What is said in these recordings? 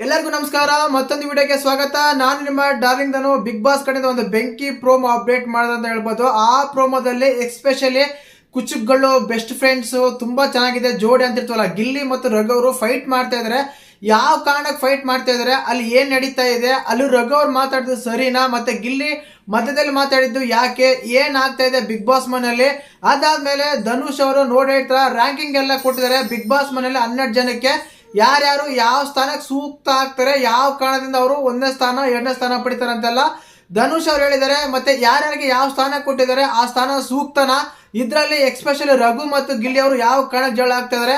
ಎಲ್ಲರಿಗೂ ನಮಸ್ಕಾರ, ಮತ್ತೊಂದು ವಿಡಿಯೋಗೆ ಸ್ವಾಗತ. ನಾನು ನಿಮ್ಮ ಡಾರ್ಲಿಂಗ್ ದನು ಬಿಗ್ ಬಾಸ್ ಕಡೆಯಿಂದ ಒಂದು ಬೆಂಕಿ ಪ್ರೋಮೋ ಅಪ್ಡೇಟ್ ಮಾಡಿದೆ ಅಂತ ಹೇಳ್ಬೋದು. ಆ ಪ್ರೋಮೋದಲ್ಲಿ ಎಕ್ಸ್ಪೆಷಲಿ ಕುಚುಕ್ಗಳು ಬೆಸ್ಟ್ ಫ್ರೆಂಡ್ಸ್ ತುಂಬಾ ಚೆನ್ನಾಗಿದೆ. ಜೋಡಿ ಅಂತ ಇರ್ತವಲ್ಲ ಗಿಲ್ಲಿ ಮತ್ತು ರಘು ಅವರು ಫೈಟ್ ಮಾಡ್ತಾ ಇದ್ದಾರೆ ಯಾವ ಕಾರಣಕ್ಕೆ ಫೈಟ್ ಮಾಡ್ತಾ ಇದ್ದಾರೆ ಅಲ್ಲಿ ಏನು ನಡೀತಾ ಇದೆ, ಅಲ್ಲಿ ರಘು ಅವ್ರು ಮಾತಾಡಿದ್ದು ಸರಿನಾ, ಮತ್ತೆ ಗಿಲ್ಲಿ ಮಧ್ಯದಲ್ಲಿ ಮಾತಾಡಿದ್ದು ಯಾಕೆ, ಏನ್ ಆಗ್ತಾ ಇದೆ ಬಿಗ್ ಬಾಸ್ ಮನೆಯಲ್ಲಿ? ಅದಾದ್ಮೇಲೆ ಧನುಷ್ ಅವರು ನೋಡಿರ್ತಾರ ರ್ಯಾಂಕಿಂಗ್ ಎಲ್ಲ ಕೊಟ್ಟಿದ್ದಾರೆ. ಬಿಗ್ ಬಾಸ್ ಮನೆಯಲ್ಲಿ ಹನ್ನೆರಡು ಜನಕ್ಕೆ ಯಾರ್ಯಾರು ಯಾವ ಸ್ಥಾನಕ್ಕೆ ಸೂಕ್ತ ಆಗ್ತಾರೆ, ಯಾವ ಕಾರಣದಿಂದ ಅವರು ಒಂದನೇ ಸ್ಥಾನ, ಎರಡನೇ ಸ್ಥಾನ ಪಡಿತಾರೆ ಅಂತೆಲ್ಲ ಧನುಷ್ ಅವ್ರು ಹೇಳಿದ್ದಾರೆ, ಮತ್ತೆ ಯಾರ್ಯಾರಿಗೆ ಯಾವ ಸ್ಥಾನ ಕೊಟ್ಟಿದ್ದಾರೆ, ಆ ಸ್ಥಾನ ಸೂಕ್ತನ? ಇದರಲ್ಲಿ ಎಕ್ಸ್ಪೆಷಲಿ ರಘು ಮತ್ತು ಗಿಲ್ಲಿ ಅವರು ಯಾವ ಕಾರಣಕ್ಕೆ ಜಗಳ ಆಗ್ತಾ ಇದಾರೆ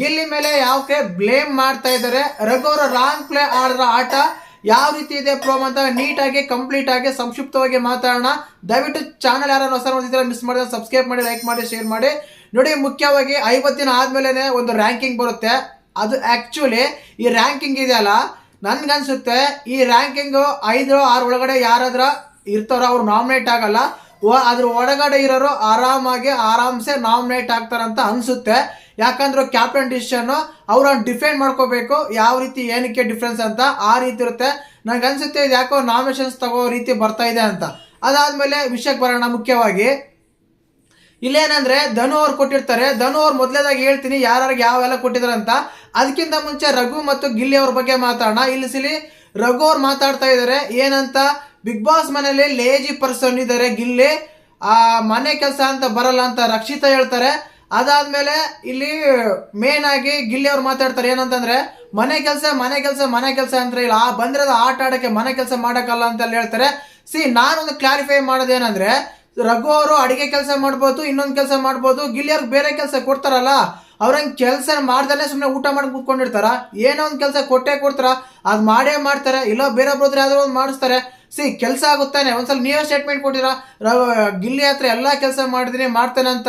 ಗಿಲ್ಲಿ ಮೇಲೆ ಯಾವಕ್ಕೆ ಬ್ಲೇಮ್ ಮಾಡ್ತಾ ಇದ್ದಾರೆ? ರಘು ಅವರ ರಾಂಗ್ ಪ್ಲೇ ಆಡಿದ್ರ ಆಟ ಯಾವ ರೀತಿ ಇದೆ ಪ್ರೋಮ್ ಅಂತ ನೀಟಾಗಿ ಕಂಪ್ಲೀಟ್ ಆಗಿ, ಸಂಕ್ಷಿಪ್ತವಾಗಿ ಮಾತಾಡೋಣ. ದಯವಿಟ್ಟು ಚಾನಲ್ ಯಾರು ಹೊಸ ನೋಡ್ತಿದ್ರೆ ಮಿಸ್ ಮಾಡಿದ್ರೆ ಸಬ್ಸ್ಕ್ರೈಬ್ ಮಾಡಿ ಲೈಕ್ ಮಾಡಿ ಶೇರ್ ಮಾಡಿ. ನೋಡಿ, ಮುಖ್ಯವಾಗಿ ಐವತ್ತು ದಿನ ಆದ್ಮೇಲೆ ಒಂದು ರ್ಯಾಂಕಿಂಗ್ ಬರುತ್ತೆ. ಅದು ಆ್ಯಕ್ಚುಲಿ ಈ ರ್ಯಾಂಕಿಂಗ್ ಇದೆಯಲ್ಲ, ನನ್ಗನ್ಸುತ್ತೆ, ಈ ರ್ಯಾಂಕಿಂಗು ಐದು ಆರು ಒಳಗಡೆ ಯಾರಾದ್ರ ಇರ್ತಾರೋ ಅವ್ರು ನಾಮಿನೇಟ್ ಆಗಲ್ಲ ಅದ್ರ ಒಳಗಡೆ ಇರೋರು ಆರಾಮಾಗಿ, ಆರಾಮ್ಸೆ ನಾಮಿನೇಟ್ ಆಗ್ತಾರಂತ ಅನ್ಸುತ್ತೆ. ಯಾಕಂದ್ರೆ ಕ್ಯಾಪ್ಟನ್ ಡಿಸಿಷನ್ ಅವ್ರನ್ನ ಡಿಫೆಂಡ್ ಮಾಡ್ಕೋಬೇಕು, ಯಾವ ರೀತಿ, ಏನಕ್ಕೆ ಡಿಫ್ರೆನ್ಸ್ ಅಂತ ಆ ರೀತಿ ಇರುತ್ತೆ. ನನಗೆ ಅನ್ಸುತ್ತೆ ಇದು ಯಾಕೋ ನಾಮಿನೇಷನ್ಸ್ ತಗೋ ರೀತಿ ಬರ್ತಾ ಇದೆ ಅಂತ. ಅದಾದ್ಮೇಲೆ ವಿಷಯಕ್ಕೆ ಬರೋಣ ಮುಖ್ಯವಾಗಿ. ಇಲ್ಲೇನಂದ್ರೆ ಧನು ಅವ್ರು ಕೊಟ್ಟಿರ್ತಾರೆ. ಧನು ಅವ್ರು ಮೊದಲೇದಾಗಿ ಹೇಳ್ತೀನಿ ಯಾರ್ಯಾರಿಗೆ ಯಾವೆಲ್ಲ ಕೊಟ್ಟಿದ್ದಾರೆ ಅಂತ ಅದಕ್ಕಿಂತ ಮುಂಚೆ ರಘು ಮತ್ತು ಗಿಲ್ಲಿ ಅವ್ರ ಬಗ್ಗೆ ಮಾತಾಡೋಣ. ಇಲ್ಲಿ ಸಿಲಿ, ರಘು ಅವ್ರು ಮಾತಾಡ್ತಾ ಇದ್ದಾರೆ. ಏನಂತ? ಬಿಗ್ ಬಾಸ್ ಮನೆಯಲ್ಲಿ ಲೇಜಿ ಪರ್ಸನ್ ಇದ್ದಾರೆ ಗಿಲ್ಲಿ. ಆ, ಮನೆ ಕೆಲಸ ಅಂತ ಬರಲ್ಲ ಅಂತ ರಕ್ಷಿತಾ ಹೇಳ್ತಾರೆ. ಅದಾದ್ಮೇಲೆ ಇಲ್ಲಿ ಮೇನ್ ಆಗಿ ಗಿಲ್ಲಿ ಅವ್ರು ಮಾತಾಡ್ತಾರೆ. ಏನಂತಂದ್ರೆ, ಮನೆ ಕೆಲಸ ಮನೆ ಕೆಲಸ ಮನೆ ಕೆಲಸ ಅಂತ ಇಲ್ಲ. ಆ ಬಂದಿರೋದು ಆಟ ಆಡಕ್ಕೆ ಮನೆ ಕೆಲಸ ಮಾಡಕ್ಕಲ್ಲ ಅಂತ ಹೇಳ್ತಾರೆ. ಸಿ, ನಾನೊಂದು ಕ್ಲಾರಿಫೈ ಮಾಡೋದೇನಂದ್ರೆ ರಘು ಅವರು ಅಡಿಗೆ ಕೆಲಸ ಮಾಡ್ಬೋದು, ಇನ್ನೊಂದು ಕೆಲಸ ಮಾಡ್ಬೋದು ಗಿಲ್ಲಿಯವ್ರಿಗೆ ಬೇರೆ ಕೆಲಸ ಕೊಡ್ತಾರಲ್ಲ, ಅವ್ರಂಗೆ ಕೆಲಸ ಮಾಡ್ದಲ್ಲೇ ಸುಮ್ಮನೆ ಊಟ ಮಾಡಿ ಕೂತ್ಕೊಂಡಿರ್ತಾರ, ಏನೋ ಒಂದು ಕೆಲಸ ಕೊಟ್ಟೆ ಕೊಡ್ತಾರ, ಅದು ಮಾಡೇ ಮಾಡ್ತಾರೆ, ಇಲ್ಲ ಬೇರೆ ಒಬ್ರದ್ರ ಯಾವ್ದೋ ಒಂದು ಮಾಡಿಸ್ತಾರೆ, ಸಿ ಕೆಲಸ ಆಗುತ್ತಾನೆ, ಒಂದ್ಸಲ ನೀವೇ ಸ್ಟೇಟ್ಮೆಂಟ್ ಕೊಟ್ಟಿರ ಗಿಲ್ಲಿ ಹತ್ರ ಎಲ್ಲ ಕೆಲಸ ಮಾಡಿದೀನಿ ಮಾಡ್ತಾನೆ ಅಂತ,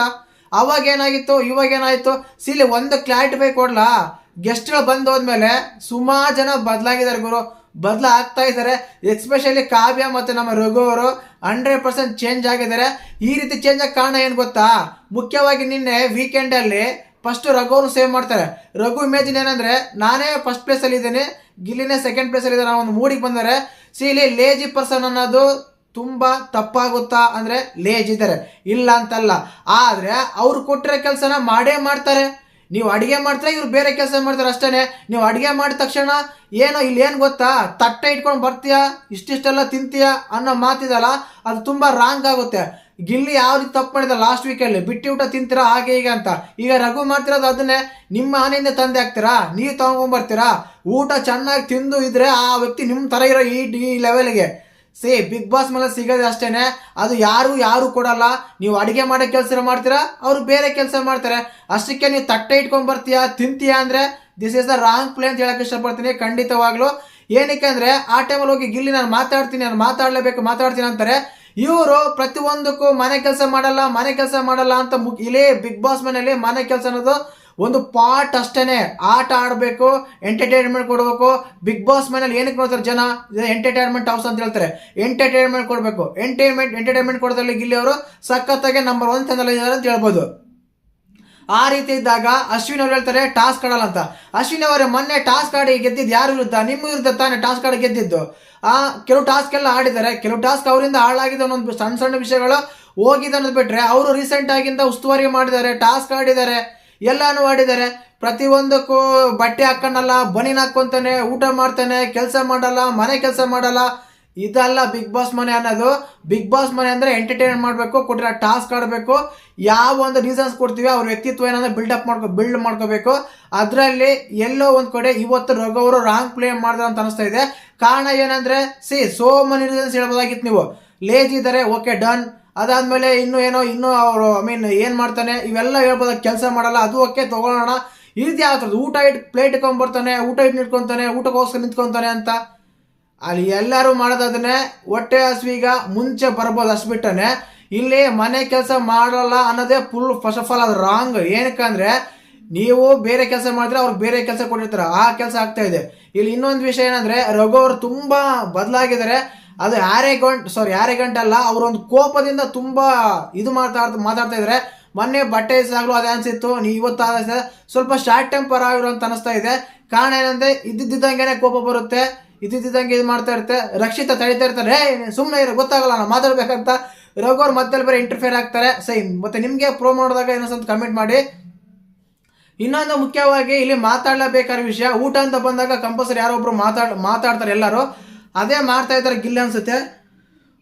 ಅವಾಗ ಏನಾಗಿತ್ತು, ಇವಾಗ ಏನಾಯ್ತು ಇಲ್ಲಿ ಒಂದು ಕ್ಲಾರಿಟಿಫೈ ಕೊಡ್ಲಾ ಗೆಸ್ಟ್ಗಳು ಬಂದು ಹೋದ್ಮೇಲೆ ಸುಮಾರು ಜನ ಬದಲಾಗಿದ್ದಾರೆ ಗುರು ಬದಲ ಆಗ್ತಾ ಇದ್ದಾರೆ. ಎಸ್ಪೆಷಲಿ ಕಾವ್ಯ ಮತ್ತು ನಮ್ಮ ರಘು ಅವರು ಹಂಡ್ರೆಡ್ ಪರ್ಸೆಂಟ್ ಚೇಂಜ್ ಆಗಿದ್ದಾರೆ. ಈ ರೀತಿ ಚೇಂಜ್ ಆಗಿ ಕಾರಣ ಏನು ಗೊತ್ತಾ? ಮುಖ್ಯವಾಗಿ ನಿನ್ನೆ ವೀಕೆಂಡಲ್ಲಿ ಫಸ್ಟ್ ಅವರು ಸೇವ್ ಮಾಡ್ತಾರೆ. ರಘು ಇಮೇಜಿನ್ ಏನಂದ್ರೆ, ನಾನೇ ಫಸ್ಟ್ ಪ್ಲೇಸಲ್ಲಿ ಇದ್ದೀನಿ, ಗಿಲ್ಲಿನೇ ಸೆಕೆಂಡ್ ಪ್ಲೇಸಲ್ಲಿ ಇದ್ದಾರೆ ಒಂದು ಮೂಡಿಗೆ ಬಂದರೆ ಸಿ ಇಲ್ಲಿ ಲೇಜಿ ಪರ್ಸನ್ ಅನ್ನೋದು ತುಂಬಾ ತಪ್ಪಾಗುತ್ತಾ ಅಂದ್ರೆ ಲೇಜ್ ಇದ್ದಾರೆ. ಇಲ್ಲ ಅಂತಲ್ಲ. ಆದ್ರೆ ಅವ್ರು ಕೊಟ್ಟಿರೋ ಕೆಲಸನ ಮಾಡೇ ಮಾಡ್ತಾರೆ. ನೀವು ಅಡುಗೆ ಮಾಡ್ತಾರೆ, ಇವ್ರು ಬೇರೆ ಕೆಲಸ ಮಾಡ್ತಾರೆ ಅಷ್ಟೇ ನೀವು ಅಡುಗೆ ಮಾಡಿದ ತಕ್ಷಣ ಏನೋ ಇಲ್ಲಿ ಏನು ಗೊತ್ತಾ? ತಟ್ಟೆ ಇಟ್ಕೊಂಡು ಬರ್ತೀಯಾ? ಇಷ್ಟಿಷ್ಟೆಲ್ಲ ತಿಂತೀಯ ಅನ್ನೋ ಮಾತಿದಲ್ಲ, ಅದು ತುಂಬ ರಾಂಗ್ ಆಗುತ್ತೆ. ಗಿಲ್ಲಿ ಯಾವ ರೀತಿ ತಪ್ಪು ಮಾಡಿದ ಲಾಸ್ಟ್ ವೀಕಲ್ಲಿ ಬಿಟ್ಟಿ ಊಟ ತಿಂತೀರಾ, ಹಾಗೆ ಹೀಗೆ ಅಂತ. ಈಗ ರಘು ಮಾಡ್ತಿರೋದು ಅದನ್ನೇ. ನಿಮ್ಮ ಮನೆಯಿಂದ ತಂದೆ ಹಾಕ್ತೀರಾ ನೀವು ತಗೊಂಡ್ಬರ್ತೀರಾ? ಊಟ ಚೆನ್ನಾಗಿ ತಿಂದು ಇದ್ರೆ ಆ ವ್ಯಕ್ತಿ ನಿಮ್ಮ ಥರ ಇರೋ ಈ ಈ ಲೆವೆಲ್ಗೆ ಸೇ ಬಿಗ್ ಬಾಸ್ ಮೇಲೆ ಸಿಗೋದು ಅಷ್ಟೇನೆ. ಅದು ಯಾರು ಯಾರು ಕೊಡಲ್ಲ. ನೀವು ಅಡುಗೆ ಮಾಡೋ ಕೆಲಸ ಮಾಡ್ತೀರಾ? ಅವರು ಬೇರೆ ಕೆಲಸ ಮಾಡ್ತಾರೆ. ಅಷ್ಟಕ್ಕೆ ನೀವು ತಟ್ಟೆ ಇಟ್ಕೊಂಡ್ ಬರ್ತೀಯಾ? ತಿಂತೀಯಾ ಅಂದ್ರೆ? This is the wrong play ಅಂತ ಹೇಳಕ್ ಇಷ್ಟಪಡ್ತೀನಿ. ಖಂಡಿತವಾಗ್ಲೂ. ಏನಕ್ಕೆ ಅಂದ್ರೆ, ಆ ಟೈಮಲ್ಲಿ ಹೋಗಿ ಗಿಲ್ಲಿ ನಾನು ಮಾತಾಡ್ತೀನಿ, ನಾನು ಮಾತಾಡಲೇಬೇಕು, ಮಾತಾಡ್ತೀನಿ ಅಂತಾರೆ. ಇವರು ಪ್ರತಿಯೊಂದಕ್ಕೂ ಮನೆ ಕೆಲಸ ಮಾಡಲ್ಲ, ಮನೆ ಕೆಲಸ ಮಾಡಲ್ಲ ಅಂತ ಮುಗ್ ಇಲ್ಲೇ ಬಿಗ್ ಬಾಸ್ ಮನೆಯಲ್ಲಿ ಮನೆ ಕೆಲಸ ಅನ್ನೋದು ಒಂದು ಪಾಟ್ ಅಷ್ಟೇ ಆಟ ಆಡಬೇಕು ಎಂಟರ್ಟೈನ್ಮೆಂಟ್ ಕೊಡಬೇಕು. ಬಿಗ್ ಬಾಸ್ ಮನೇಲಿ ಏನಕ್ಕೆ ನೋಡ್ತಾರೆ ಜನ? ಎಂಟರ್ಟೈನ್ಮೆಂಟ್ ಹೌಸ್ ಅಂತ ಹೇಳ್ತಾರೆ. ಎಂಟರ್ಟೈನ್ಮೆಂಟ್ ಕೊಡಬೇಕು. ಎಂಟರ್ಟೈನ್ಮೆಂಟ್ ಎಂಟರ್ಟೈನ್ಮೆಂಟ್ ಕೊಡೋದ್ರಲ್ಲಿ ಗಿಲ್ಲಿ ಅವರು ಸಖತ್ತಾಗಿ ನಂಬರ್ ಒನ್ ಇದ್ದಾರೆ ಅಂತ ಹೇಳ್ಬೋದು. ಆ ರೀತಿ ಇದ್ದಾಗ ಅಶ್ವಿನ್ ಅವ್ರು ಹೇಳ್ತಾರೆ ಟಾಸ್ಕ್ ಆಡಲ್ಲ ಅಂತ. ಅಶ್ವಿನ್ ಅವರೇ, ಮೊನ್ನೆ ಟಾಸ್ಕ್ ಆಡಿ ಗೆದ್ದಿದ್ದು ಯಾರು ವಿರುದ್ಧ? ನಿಮ್ಮ ವಿರುದ್ಧ ತಾನೇ ಟಾಸ್ಕ್ ಆಡಿ ಗೆದ್ದಿದ್ದು. ಆ, ಕೆಲವು ಟಾಸ್ಕ್ ಎಲ್ಲ ಆಡಿದ್ದಾರೆ. ಕೆಲವು ಟಾಸ್ಕ್ ಅವರಿಂದ ಹಾಳಾಗಿದೆ ಅನ್ನೋ ಸಣ್ಣ ಸಣ್ಣ ವಿಷಯಗಳು ಹೋಗಿದೆ ಅನ್ನೋದು ಬಿಟ್ರೆ, ಅವರು ರೀಸೆಂಟ್ ಆಗಿಂದ ಉಸ್ತುವಾರಿ ಮಾಡಿದ್ದಾರೆ, ಟಾಸ್ಕ್ ಆಡಿದ್ದಾರೆ. ಎಲ್ಲಾನು ಮಾಡಿದ್ದಾರೆ. ಪ್ರತಿಯೊಂದಕ್ಕೂ ಬಟ್ಟೆ ಹಾಕೊಂಡಲ್ಲ ಬನಿನ್ ಹಾಕೊಂತಾನೆ ಊಟ ಮಾಡ್ತಾನೆ, ಕೆಲಸ ಮಾಡಲ್ಲ, ಮನೆ ಕೆಲಸ ಮಾಡಲ್ಲ. ಇದಲ್ಲ ಬಿಗ್ ಬಾಸ್ ಮನೆ ಅನ್ನೋದು. ಬಿಗ್ ಬಾಸ್ ಮನೆ ಅಂದ್ರೆ ಎಂಟರ್ಟೈನ್ ಮಾಡಬೇಕು, ಕೊಟ್ಟಿರೋ ಟಾಸ್ಕ್ ಆಡಬೇಕು. ಯಾವ ಒಂದು ರೀಸನ್ಸ್ ಕೊಡ್ತೀವಿ ಅವ್ರ ವ್ಯಕ್ತಿತ್ವ ಏನಂದ್ರೆ ಬಿಲ್ಡಪ್ ಮಾಡ್ಕೊ ಬಿಲ್ಡ್ ಮಾಡ್ಕೋಬೇಕು. ಅದರಲ್ಲಿ ಎಲ್ಲೋ ಒಂದು ಕಡೆ ಇವತ್ತು ರಘವರು ರಾಂಗ್ ಪ್ಲೇ ಮಾಡಿದ್ರು ಅಂತ ಅನಿಸ್ತಾ ಇದೆ. ಕಾರಣ ಏನಂದ್ರೆ ಸಿ ಸೋ ಮನಿ ರೀಸನ್ಸ್ ಹೇಳ್ಬೋದಾಗಿತ್ತು ನೀವು. ಲೇಜ್ ಇದ್ದಾರೆ ಓಕೆ ಡನ್ ಅದಾದ್ಮೇಲೆ ಇನ್ನು ಏನೋ, ಇನ್ನೂ ಅವರು ಐ ಮೀನ್ ಏನು ಮಾಡ್ತಾನೆ, ಇವೆಲ್ಲ ಹೇಳ್ಬೋದ, ಕೆಲಸ ಮಾಡಲ್ಲ, ಅದು ಓಕೆ, ತಗೊಳ್ಳೋಣ. ಈ ರೀತಿ ಆಗ್ತದೆ ಊಟ ಇಟ್ಟು ಪ್ಲೇಟ್ ಇಟ್ಕೊಂಡ್ಬರ್ತಾನೆ ಊಟ ಇಟ್ಟು ನಿಂತ್ಕೊತಾನೆ, ಊಟಕ್ಕೋಸ್ಕರ ನಿಂತ್ಕೊತಾನೆ ಅಂತ. ಅಲ್ಲಿ ಎಲ್ಲರೂ ಮಾಡೋದಾದ್ರೆ, ಹೊಟ್ಟೆ ಹಸುವೀಗ ಮುಂಚೆ ಬರ್ಬೋದು ಅಷ್ಟು ಬಿಟ್ಟನೆ ಇಲ್ಲಿ ಮನೆ ಕೆಲಸ ಮಾಡಲ್ಲ ಅನ್ನೋದೇ ಫುಲ್ ಫಸ್ಟ್ ಆಫ್ ಆಲ್ ಅದು ರಾಂಗ್ ಏನಕ್ಕಂದ್ರೆ ನೀವು ಬೇರೆ ಕೆಲಸ ಮಾಡಿದ್ರೆ ಅವ್ರು ಬೇರೆ ಕೆಲಸ ಕೊಟ್ಟಿರ್ತಾರೆ, ಆ ಕೆಲಸ ಆಗ್ತಾ ಇದೆ. ಇಲ್ಲಿ ಇನ್ನೊಂದು ವಿಷಯ ಏನಂದ್ರೆ, ರಘು ಅವರು ತುಂಬಾ ಬದಲಾಗಿದ್ದಾರೆ. ಅದು ಯಾರೇಗಂಟ್ ಸಾರಿ ಯಾರೇಗಂಟ್ ಅಲ್ಲ ಅವರೊಂದು ಕೋಪದಿಂದ ತುಂಬಾ ಇದು ಮಾತಾಡ್ ಮಾತಾಡ್ತಾ ಇದ್ದಾರೆ ಮೊನ್ನೆ ಬಟ್ಟೆ ಇಸಾಗ್ಲೂ ಅದೇ ಅನ್ಸಿತ್ತು, ನೀವು ಇವತ್ತು ಆದ ಸ್ವಲ್ಪ ಶಾರ್ಟ್ ಟೆಂಪರ್ ಆಗಿರೋ ಅಂತ ಅನಿಸ್ತಾ ಇದೆ. ಕಾರಣ ಏನಂದ್ರೆ, ಇದ್ದಿದ್ದಂಗೆನೆ ಕೋಪ ಬರುತ್ತೆ, ಇದ್ದಿದ್ದಂಗೆ ಇದು ಮಾಡ್ತಾ ಇರುತ್ತೆ. ರಕ್ಷಿತ ತಡಿತಾ ಇರ್ತಾರೆ. ಹೇ ಸುಮ್ಮನೆ ಇರೋ, ಗೊತ್ತಾಗಲ್ಲ ನಾವು ಮಾತಾಡ್ಬೇಕಂತ. ರಘುವ್ರು ಮತ್ತೆ ಬೇರೆ ಇಂಟರ್ಫೇರ್ ಆಗ್ತಾರೆ. ಸೈ, ಮತ್ತೆ ನಿಮಗೆ ಪ್ರೋ ಮಾಡಿದಾಗ ಏನೋ ಕಮೆಂಟ್ ಮಾಡಿ. ಇನ್ನೊಂದು ಮುಖ್ಯವಾಗಿ ಇಲ್ಲಿ ಮಾತಾಡಲೇಬೇಕಾದ ವಿಷಯ, ಊಟ ಅಂತ ಬಂದಾಗ ಕಂಪಲ್ಸರಿ ಯಾರೊಬ್ರು ಮಾತಾಡ್ ಮಾತಾಡ್ತಾರೆ ಎಲ್ಲರೂ. ಅದೇ ಮಾಡ್ತಾ ಇದ್ದಾರೆ ಗಿಲ್ಲಿ ಅನ್ಸುತ್ತೆ.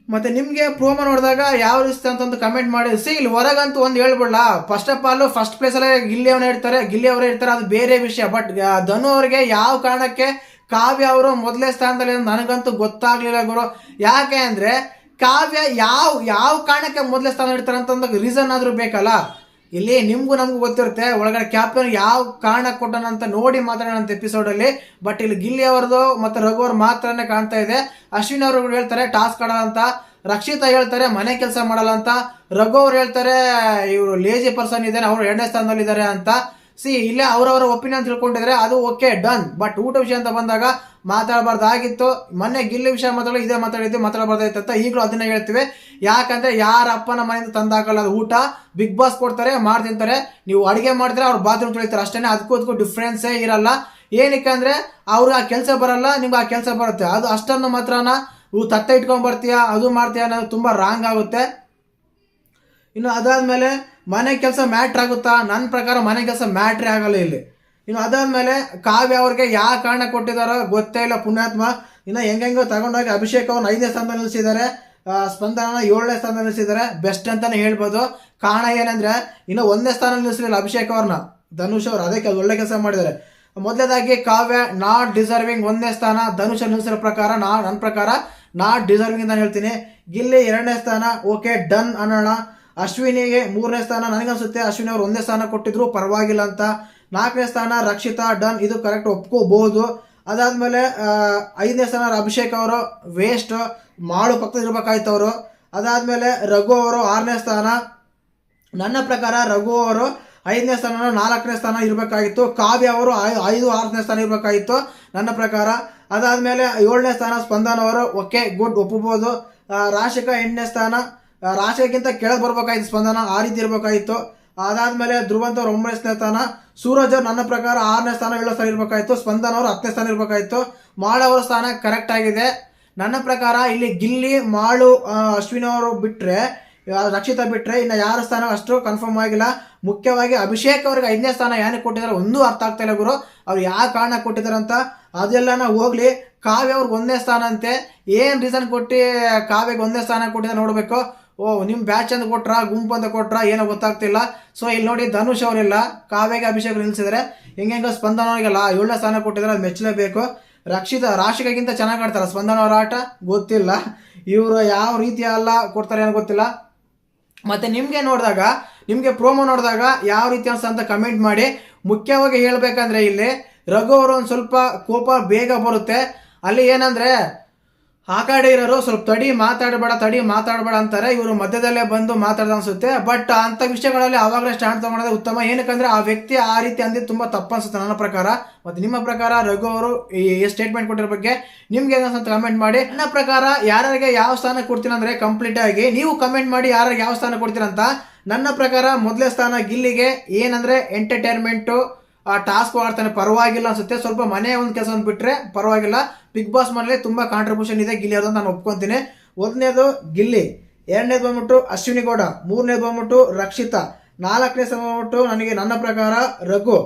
ಮತ್ತೆ ನಿಮಗೆ ಪ್ರೋಮೋ ನೋಡಿದಾಗ ಯಾವ ರೀತಿ ಅಂತಂದು ಕಮೆಂಟ್ ಮಾಡಿ. ಸಿ, ಇಲ್ಲಿ ಹೊರಗಂತೂ ಒಂದು ಹೇಳ್ಬಿಡ್ಲ? ಫಸ್ಟ್ ಆಫ್ ಆಲ್ ಫಸ್ಟ್ ಪ್ಲೇಸಲ್ಲೇ ಗಿಲ್ಲಿ ಅವನೇ ಇರ್ತಾರೆ. ಗಿಲ್ಲಿ ಅವರೇ ಇರ್ತಾರೆ, ಅದು ಬೇರೆ ವಿಷಯ. ಬಟ್ ಧನು ಅವರಿಗೆ ಯಾವ ಕಾರಣಕ್ಕೆ ಕಾವ್ಯ ಅವರು ಮೊದಲೇ ಸ್ಥಾನದಲ್ಲಿ ನನಗಂತೂ ಗೊತ್ತಾಗ್ಲಿಲ್ಲ ಗುರು. ಯಾಕೆ ಅಂದ್ರೆ ಕಾವ್ಯ ಯಾವ ಯಾವ ಕಾರಣಕ್ಕೆ ಮೊದಲೇ ಸ್ಥಾನ ಇಡ್ತಾರೆ ಅಂತಂದಾಗ ರೀಸನ್ ಆದ್ರೂ ಬೇಕಲ್ಲ. ಇಲ್ಲಿ ನಿಮ್ಗೂ ನಮಗೂ ಗೊತ್ತಿರುತ್ತೆ, ಒಳಗಡೆ ಕ್ಯಾಪ್ಟನ್ ಯಾವ ಕಾರಣ ಕೊಟ್ಟನ ಅಂತ ನೋಡಿ ಮಾತಾಡೋಣ ಅಂತ ಎಪಿಸೋಡಲ್ಲಿ ಬಟ್ ಇಲ್ಲಿ ಗಿಲ್ಲಿ ಅವರದು ಮತ್ತು ರಘು ಅವ್ರ ಮಾತ್ರನೇ ಕಾಣ್ತಾ ಇದೆ. ಅಶ್ವಿನ್ ಅವರು ಹೇಳ್ತಾರೆ, ಟಾಸ್ಕ್ ಆಡಲ್ಲ ಅಂತ. ರಕ್ಷಿತಾ ಹೇಳ್ತಾರೆ, ಮನೆ ಕೆಲಸ ಮಾಡಲ್ಲ ಅಂತ. ರಘು ಅವ್ರು ಹೇಳ್ತಾರೆ, ಇವರು ಲೇಜಿ ಪರ್ಸನ್ ಇದ್ದಾರೆ, ಅವರು ಎರಡನೇ ಸ್ಥಾನದಲ್ಲಿ ಇದ್ದಾರೆ ಅಂತ. ಸಿ, ಇಲ್ಲೇ ಅವರವರ ಒಪಿನಿಯನ್ ತಿಳ್ಕೊಂಡಿದ್ರೆ ಅದು ಓಕೆ, ಡನ್. ಬಟ್ ಊಟ ವಿಷಯ ಅಂತ ಬಂದಾಗ ಮಾತಾಡಬಾರ್ದಾಗಿತ್ತು ಮೊನ್ನೆ ಗಿಲ್ಲಿ ವಿಷಯ ಮಾತಾಡೋ ಇದೇ ಮಾತಾಡಿದ್ದು ಮಾತಾಡಬಾರ್ದಾಯ್ತು ಅಂತ ಈಗಲೂ ಅದನ್ನೇ ಹೇಳ್ತೀವಿ. ಯಾಕಂದ್ರೆ ಯಾರ ಅಪ್ಪನ ಮನೆಯಿಂದ ತಂದಾಕಲ್ಲ ಅದು ಊಟ, ಬಿಗ್ ಬಾಸ್ ಕೊಡ್ತಾರೆ, ಮಾಡಿ ತಿಂತಾರೆ. ನೀವು ಅಡುಗೆ ಮಾಡಿದ್ರೆ ಅವ್ರು ಬಾತ್ರೂಮ್ ತೊಳಿತಾರೆ ಅಷ್ಟೇ ಅದಕ್ಕೂ ಅದಕ್ಕೂ ಡಿಫ್ರೆನ್ಸೇ ಇರಲ್ಲ. ಏನಕ್ಕೆ ಅಂದರೆ ಅವ್ರು ಆ ಕೆಲಸ ಬರಲ್ಲ, ನಿಮ್ಗೆ ಆ ಕೆಲಸ ಬರುತ್ತೆ. ಅದು ಅಷ್ಟನ್ನು ಮಾತ್ರನ? ನೀವು ತಟ್ಟೆ ಇಟ್ಕೊಂಡು ಬರ್ತೀಯಾ? ಅದು ಮಾಡ್ತೀಯಾ ಅನ್ನೋದು ತುಂಬ ರಾಂಗ್ ಆಗುತ್ತೆ. ಇನ್ನು ಅದಾದ್ಮೇಲೆ ಮನೆ ಕೆಲಸ ಮ್ಯಾಟ್ರ್ ಆಗುತ್ತಾ? ನನ್ನ ಪ್ರಕಾರ ಮನೆ ಕೆಲಸ ಮ್ಯಾಟ್ರೇ ಆಗಲ್ಲ ಇಲ್ಲಿ. ಇನ್ನು ಅದಾದ್ಮೇಲೆ ಕಾವ್ಯ ಅವ್ರಿಗೆ ಯಾವ ಕಾರಣ ಕೊಟ್ಟಿದಾರೋ ಗೊತ್ತೇ ಇಲ್ಲ ಪುಣ್ಯಾತ್ಮ. ಇನ್ನು ಹೆಂಗೆಂಗೋ ತಗೊಂಡೋಗಿ ಅಭಿಷೇಕ್ ಅವ್ರನ್ನ ಐದನೇ ಸ್ಥಾನ ನಿಲ್ಲಿಸಿದ್ದಾರೆ ಸ್ಪಂದನ ಏಳನೇ ಸ್ಥಾನ ನಿಲ್ಲಿಸಿದ್ದಾರೆ ಬೆಸ್ಟ್ ಅಂತಾನೆ ಹೇಳ್ಬೋದು. ಕಾರಣ ಏನಂದ್ರೆ, ಇನ್ನು ಒಂದನೇ ಸ್ಥಾನ ನಿಲ್ಲಿಸಲಿಲ್ಲ ಅಭಿಷೇಕ್ ಅವ್ರನ್ನ ಧನುಷ್ ಅವ್ರು ಅದಕ್ಕೆ ಒಳ್ಳೆ ಕೆಲಸ ಮಾಡಿದ್ದಾರೆ. ಮೊದಲನೇದಾಗಿ ಕಾವ್ಯ ನಾಟ್ ಡಿಸರ್ವಿಂಗ್ ಒಂದನೇ ಸ್ಥಾನ. ಧನುಷ್ ನಿಲ್ಲಿಸಿರೋ ಪ್ರಕಾರ, ನಾ ನನ್ನ ಪ್ರಕಾರ ನಾಟ್ ಡಿಸರ್ವಿಂಗ್ ಅಂತ ಹೇಳ್ತೀನಿ. ಗಿಲ್ಲಿ ಎರಡನೇ ಸ್ಥಾನ ಓಕೆ ಡನ್ ಅನ್ನೋಣ. ಅಶ್ವಿನಿಗೆ ಮೂರನೇ ಸ್ಥಾನ ನನಗನ್ಸುತ್ತೆ. ಅಶ್ವಿನಿ ಅವರು ಒಂದೇ ಸ್ಥಾನ ಕೊಟ್ಟಿದ್ರು, ಪರವಾಗಿಲ್ಲ ಅಂತ. ನಾಲ್ಕನೇ ಸ್ಥಾನ ರಕ್ಷಿತಾ, ಡನ್. ಇದು ಕರೆಕ್ಟ್ ಒಪ್ಕೋಬಹುದು. ಅದಾದಮೇಲೆ ಐದನೇ ಸ್ಥಾನ ಅಭಿಷೇಕ್ ಅವರು ವೇಸ್ಟ್ ಮಾಳು ಪಕ್ಕದಿರ್ಬೇಕಾಯ್ತು ಅವರು. ಅದಾದಮೇಲೆ, ರಘು ಅವರು ಆರನೇ ಸ್ಥಾನ. ನನ್ನ ಪ್ರಕಾರ ರಘು ಅವರು ಐದನೇ ಸ್ಥಾನ ನಾಲ್ಕನೇ ಸ್ಥಾನ ಇರಬೇಕಾಗಿತ್ತು. ಕಾವ್ಯ ಅವರು ಐದು, ಆರನೇ ಸ್ಥಾನ ಇರಬೇಕಾಗಿತ್ತು ನನ್ನ ಪ್ರಕಾರ. ಅದಾದಮೇಲೆ ಏಳನೇ ಸ್ಥಾನ ಸ್ಪಂದನ ಅವರು, ಓಕೆ, ಗುಡ್ ಒಪ್ಪಬಹುದು ರಾಶಿಕಾ ಎಂಟನೇ ಸ್ಥಾನ. ರಾಶಿಗಿಂತ ಕೆಳಗೆ ಬರ್ಬೇಕಾಯ್ತು ಸ್ಪಂದನ ಆ ರೀತಿ ಇರಬೇಕಾಗಿತ್ತು ಅದಾದ್ಮೇಲೆ ಧ್ರುವಂತ ಅವ್ರು ಒಂಬತ್ತನೇ ಸ್ಥಾನ ಸೂರಜ್ ಅವ್ರು ನನ್ನ ಪ್ರಕಾರ ಆರನೇ ಸ್ಥಾನ ಏಳನೇ ಸ್ಥಾನ ಇರಬೇಕಾಗಿತ್ತು ಸ್ಪಂದನ ಅವರು ಹತ್ತನೇ ಸ್ಥಾನ ಇರಬೇಕಾಗಿತ್ತು ಅವರ ಸ್ಥಾನ ಕರೆಕ್ಟ್ ಆಗಿದೆ. ನನ್ನ ಪ್ರಕಾರ ಇಲ್ಲಿ ಗಿಲ್ಲಿ ಮಾಳು ಅಶ್ವಿನ ಅವರು ಬಿಟ್ರೆ ಆ, ರಕ್ಷಿತಾ ಬಿಟ್ರೆ ಇನ್ನು ಯಾರ ಸ್ಥಾನ ಅಷ್ಟು ಕನ್ಫರ್ಮ್ ಆಗಿಲ್ಲ. ಮುಖ್ಯವಾಗಿ ಅಭಿಷೇಕ್ ಅವ್ರಿಗೆ ಐದನೇ ಸ್ಥಾನ ಏನಕ್ಕೆ ಕೊಟ್ಟಿದ್ದಾರೆ ಒಂದೂ ಅರ್ಥ ಆಗ್ತಾ ಇಲ್ಲ ಗುರು. ಅವ್ರು ಯಾವ ಕಾರಣ ಕೊಟ್ಟಿದ್ದಾರೆ ಅಂತ ಅದೆಲ್ಲನ ಹೋಗ್ಲಿ. ಕಾವ್ಯ ಅವ್ರಿಗೆ ಒಂದೇ ಸ್ಥಾನ ಅಂತೆ. ಏನ್ ರೀಸನ್ ಕೊಟ್ಟು ಕಾವ್ಯಗೆ ಒಂದೇ ಸ್ಥಾನ ಕೊಟ್ಟಿದ್ದಾರೆ ನೋಡ್ಬೇಕು. ಓ ನಿಮ್ಮ ಬ್ಯಾಚ್ ಅಂತ ಕೊಟ್ರ, ಗುಂಪು ಅಂತ ಕೊಟ್ರ, ಏನೋ ಗೊತ್ತಾಗ್ತಿಲ್ಲ. ಸೊ ಇಲ್ಲಿ ನೋಡಿ ಧನುಷ್ ಅವರಿಲ್ಲ. ಕಾವ್ಯಗೆ ಅಭಿಷೇಕ್ ನಿಲ್ಸಿದ್ರೆ. ಹೆಂಗೆಂಗ ಸ್ಪಂದನ ಅವರಿಗೆಲ್ಲ ಏಳನೇ ಸ್ಥಾನ ಕೊಟ್ಟಿದ್ದಾರೆ ಅದು ಮೆಚ್ಚಲೇಬೇಕು. ರಕ್ಷಿತ ರಾಶಿಗಿಂತ ಚೆನ್ನಾಗಿ ಆಡ್ತಾರ. ಸ್ಪಂದನ ಅವರ ಆಟ ಗೊತ್ತಿಲ್ಲ. ಇವರು ಯಾವ ರೀತಿ ಅಲ್ಲ ಕೊಡ್ತಾರೆ ಏನೋ ಗೊತ್ತಿಲ್ಲ. ಮತ್ತೆ ನಿಮ್ಗೆ ನೋಡಿದಾಗ, ನಿಮ್ಗೆ ಪ್ರೋಮೋ ನೋಡಿದಾಗ ಯಾವ ರೀತಿ ಅನ್ಸ ಅಂತ ಕಮೆಂಟ್ ಮಾಡಿ. ಮುಖ್ಯವಾಗಿ ಹೇಳ್ಬೇಕಂದ್ರೆ ಇಲ್ಲಿ ರಘು ಅವರು ಒಂದು ಸ್ವಲ್ಪ ಕೋಪ ಬೇಗ ಬರುತ್ತೆ. ಅಲ್ಲಿ ಏನಂದ್ರೆ ಆ ಕಡೆ ಇರೋರು ಸ್ವಲ್ಪ ತಡಿ, ಮಾತಾಡಬೇಡ ತಡಿ, ಮಾತಾಡಬೇಡ ಅಂತಾರೆ. ಇವರು ಮಧ್ಯದಲ್ಲೇ ಬಂದು ಮಾತಾಡ್ದ ಅನ್ಸುತ್ತೆ. ಬಟ್ ಅಂತ ವಿಷಯಗಳಲ್ಲಿ ಅವಾಗಲೇ ಸ್ಟ್ಯಾಂಡ್ ಮಾಡೋದು ಉತ್ತಮ. ಏನಕ್ಕಂದ್ರೆ ಆ ವ್ಯಕ್ತಿ ಆ ರೀತಿ ಅಂದಿದ್ದು ತುಂಬಾ ತಪ್ಪನ್ಸುತ್ತೆ ನನ್ನ ಪ್ರಕಾರ. ಮತ್ತೆ ನಿಮ್ಮ ಪ್ರಕಾರ ರಘು ಅವರು ಈ ಸ್ಟೇಟ್ಮೆಂಟ್ ಕೊಟ್ಟಿರೋ ಬಗ್ಗೆ ನಿಮ್ಗೆ ಏನಂತ ಕಮೆಂಟ್ ಮಾಡಿ. ನನ್ನ ಪ್ರಕಾರ ಯಾರಿಗೆ ಯಾವ ಸ್ಥಾನ ಕೊಡ್ತೀನಿ ಅಂದ್ರೆ ಕಂಪ್ಲೀಟ್ ಆಗಿ ನೀವು ಕಮೆಂಟ್ ಮಾಡಿ ಯಾರಿಗೆ ಯಾವ ಸ್ಥಾನ ಕೊಡ್ತೀರಂತ. ನನ್ನ ಪ್ರಕಾರ ಮೊದಲೇ ಸ್ಥಾನ ಗಿಲ್ಲಿಗೆ. ಏನಂದ್ರೆ ಎಂಟರ್ಟೈನ್ಮೆಂಟು ಆ ಟಾಸ್ಕ್ ಮಾಡ್ತಾನೆ, ಪರವಾಗಿಲ್ಲ ಅನ್ಸುತ್ತೆ. ಸ್ವಲ್ಪ ಮನೆ ಒಂದು ಕೆಲಸ ಬಿಟ್ಟರೆ ಪರವಾಗಿಲ್ಲ. ಬಿಗ್ ಬಾಸ್ ಮನೇಲಿ ತುಂಬಾ ಕಾಂಟ್ರಿಬ್ಯೂಷನ್ ಇದೆ ಗಿಲ್ಲಿ ಅದನ್ನು ನಾನು ಒಪ್ಕೊಂತೀನಿ. ಒಂದನೇದು ಗಿಲ್ಲಿ, ಎರಡನೇದು ಬಂದ್ಬಿಟ್ಟು ಅಶ್ವಿನಿ ಗೌಡ, ಮೂರನೇದು ಬಂದ್ಬಿಟ್ಟು ರಕ್ಷಿತಾ, ನಾಲ್ಕನೇ ಸ್ಥಾನ ಬಂದ್ಬಿಟ್ಟು ನನಗೆ ನನ್ನ ಪ್ರಕಾರ ರಘು,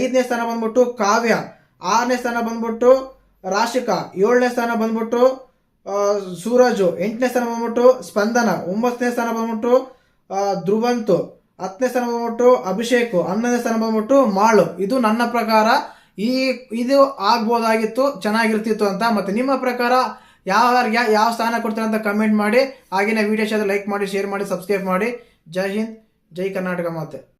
ಐದನೇ ಸ್ಥಾನ ಬಂದ್ಬಿಟ್ಟು ಕಾವ್ಯ, ಆರನೇ ಸ್ಥಾನ ಬಂದ್ಬಿಟ್ಟು ರಾಶಿಕಾ, ಏಳನೇ ಸ್ಥಾನ ಬಂದ್ಬಿಟ್ಟು ಸೂರಜು, ಎಂಟನೇ ಸ್ಥಾನ ಬಂದ್ಬಿಟ್ಟು ಸ್ಪಂದನ, ಒಂಬತ್ತನೇ ಸ್ಥಾನ ಬಂದ್ಬಿಟ್ಟು ಧ್ರುವಂತು. ಹತ್ತನೇ ಸ್ಥಾನ ಬಂದ್ಬಿಟ್ಟು ಅಭಿಷೇಕ್, ಹನ್ನೊಂದನೇ ಸ್ಥಾನ ಬಂದ್ಬಿಟ್ಟು ಮಾಳು. ಇದು ನನ್ನ ಪ್ರಕಾರ ಈ, ಇದು ಆಗ್ಬೋದಾಗಿತ್ತು, ಚೆನ್ನಾಗಿರ್ತಿತ್ತು ಅಂತ. ಮತ್ತೆ ನಿಮ್ಮ ಪ್ರಕಾರ ಯಾವ ಯಾವ ಸ್ಥಾನ ಕೊಡ್ತೀರ ಅಂತ ಕಮೆಂಟ್ ಮಾಡಿ. ಹಾಗೆಯೇ ವಿಡಿಯೋ ಲೈಕ್ ಮಾಡಿ ಶೇರ್ ಮಾಡಿ ಸಬ್ಸ್ಕ್ರೈಬ್ ಮಾಡಿ. ಜೈ ಹಿಂದ್, ಜೈ ಕರ್ನಾಟಕ ಮಾತೆ.